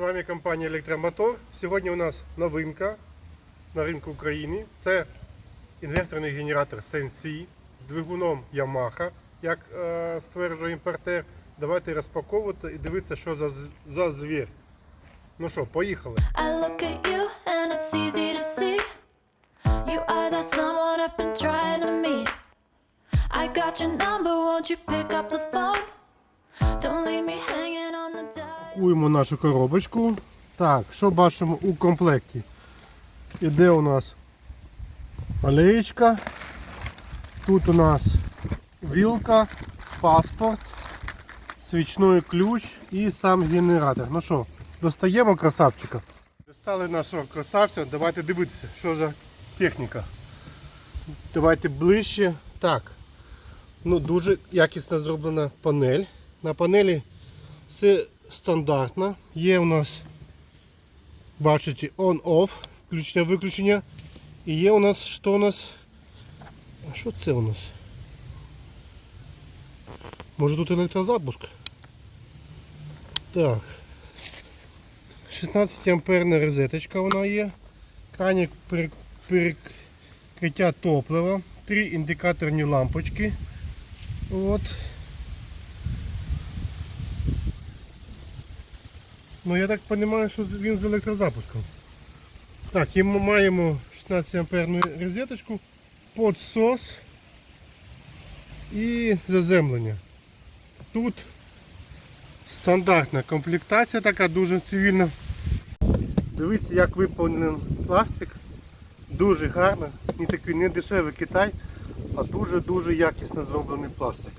вами компанія Електромотор. Сьогодні у нас новинка на ринку України. Це інверторний генератор Sensi з двигуном Yamaha, як е, стверджує імпортер. Давайте розпаковувати і дивитися, що за, за звір. Ну що, поїхали. I got your number, won't you pick up the phone? Пакуємо нашу коробочку. Так, що бачимо у комплекті? Іде у нас олеєчка. Тут у нас вілка, паспорт, свічний ключ і сам генератор. Ну що, достаємо красавчика. Достали нашого красавця, давайте дивитися, що за техніка. Давайте ближче. Так. Ну, дуже якісно зроблена панель. На панелі все стандартно. Є у нас, бачите, on-off, включення-виключення. І є у нас, що у нас? А що це у нас? Може тут електрозапуск? Так. 16 амперна розеточка вона є. Крайнє перекриття топлива. Три індикаторні лампочки. От. Ну я так розумію, що він з електрозапуском. Так, і ми маємо 16 амперну розеточку, подсос і заземлення. Тут стандартна комплектація така дуже цивільна. Дивіться, як виповнений пластик. Дуже гарно, не такий не дешевий Китай, а дуже-дуже якісно зроблений пластик.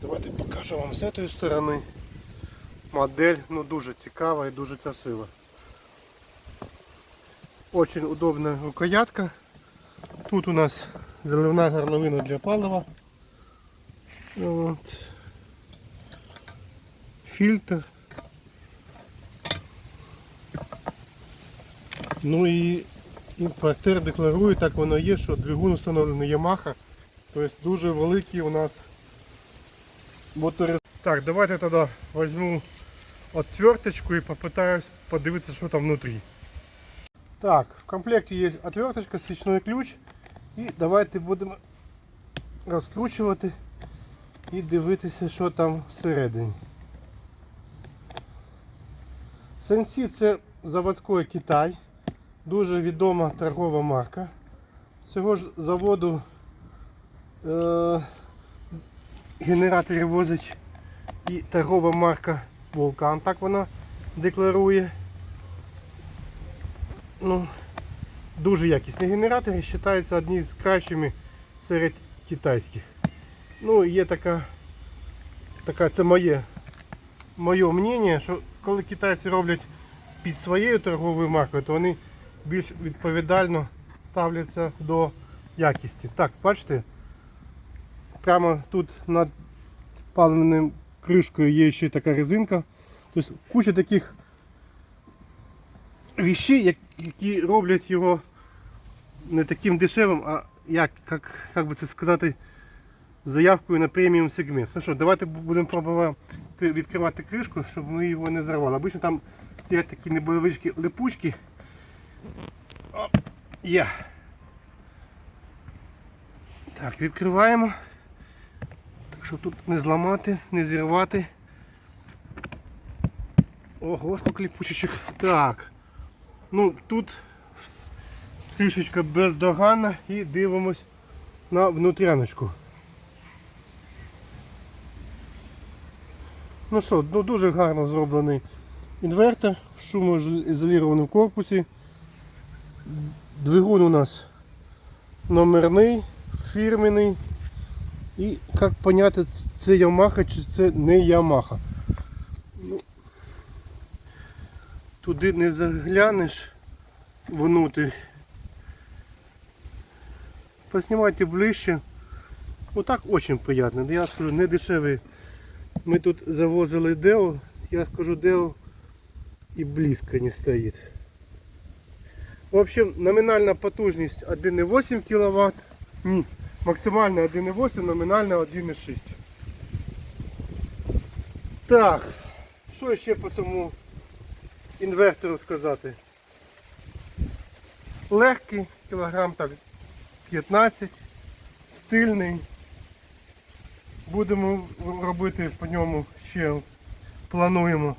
Давайте покажу вам з цієї сторони. Модель ну, дуже цікава і дуже красива. Очень удобна рукоятка. Тут у нас заливна горловина для палива. От. Фільтр. Ну і імпортер декларує, так воно є, що двигун встановлений Yamaha. Тобто дуже великий у нас мотори. Так, давайте тоді візьму отверточку і попытаюсь подивитися, що там внутрі. Так, в комплекті є отверточка, свічний ключ. І давайте будемо розкручувати і дивитися, що там всередині. Сенсі це заводський Китай. Дуже відома торгова марка. Цього ж заводу е, генераторів возить і торгова марка Вулкан, так вона декларує. Ну, дуже якісні генератори, вважаються одні з кращими серед китайських. Ну, є така, така це моє, моє мнення, що коли китайці роблять під своєю торговою маркою, то вони більш відповідально ставляться до якісті. Так, бачите, прямо тут над паливним кришкою є ще така резинка. Тобто куча таких вещей, які роблять його не таким дешевим, а як, як, як би це сказати, заявкою на преміум сегмент. Ну що, давайте будемо пробувати відкривати кришку, щоб ми його не зарвали. Обично там ці такі невеличкі липучки. Є. Так, відкриваємо. Щоб тут не зламати, не зірвати. Ого, сколько липучечок. Так. Ну, тут трішечка бездоганна і дивимось на внутряночку. Ну що, ну дуже гарно зроблений інвертор в шумоізолірованому корпусі. Двигун у нас номерний, фірменний. І як поняти, це Yamaha чи це не Yamaha. Ну, туди не заглянеш внутрь. Поснімайте ближче. Отак очень приємно. Я скажу, не дешевий. Ми тут завозили Део, я скажу Део і близько не стоїть. В общем, номінальна потужність 1,8 кВт. Ні, максимальна 1,8, номінальна 1,6. Так, що ще по цьому інвертору сказати. Легкий, кілограм так 15, стильний. Будемо робити по ньому ще плануємо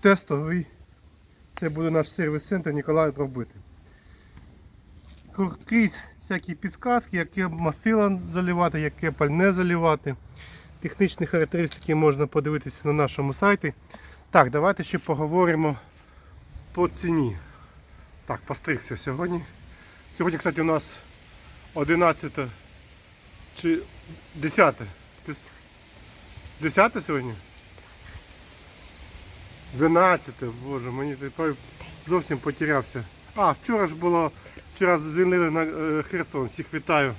тестовий. Це буде наш сервіс-центр Ніколай робити. Крізь всякі підсказки, яке мастило заливати, яке пальне заливати. Технічні характеристики можна подивитися на нашому сайті. Так, давайте ще поговоримо по ціні. Так, постригся сьогодні. Сьогодні, кстати, у нас 11 чи 10. 10 сьогодні? 12, боже, мені зовсім потерявся. А, вчора ж було, вчора звільнили на е, Херсон, всіх вітаю.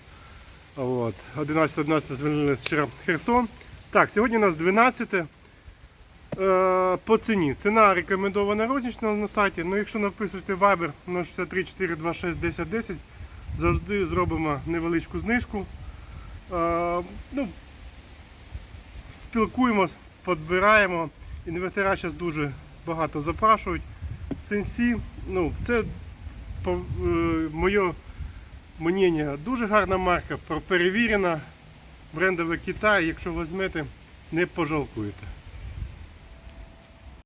От, 11-11 звільнили вчора Херсон. Так, сьогодні у нас 12. Е, по ціні. Ціна рекомендована рознічна на сайті. Ну, якщо написуєте Viber 063 426 10 10, завжди зробимо невеличку знижку. Е, ну, спілкуємось, підбираємо. Інвертора зараз дуже багато запрашують. Сенсі, ну, це моє мнення, дуже гарна марка, перевірена, брендове Китай, якщо візьмете, не пожалкуєте.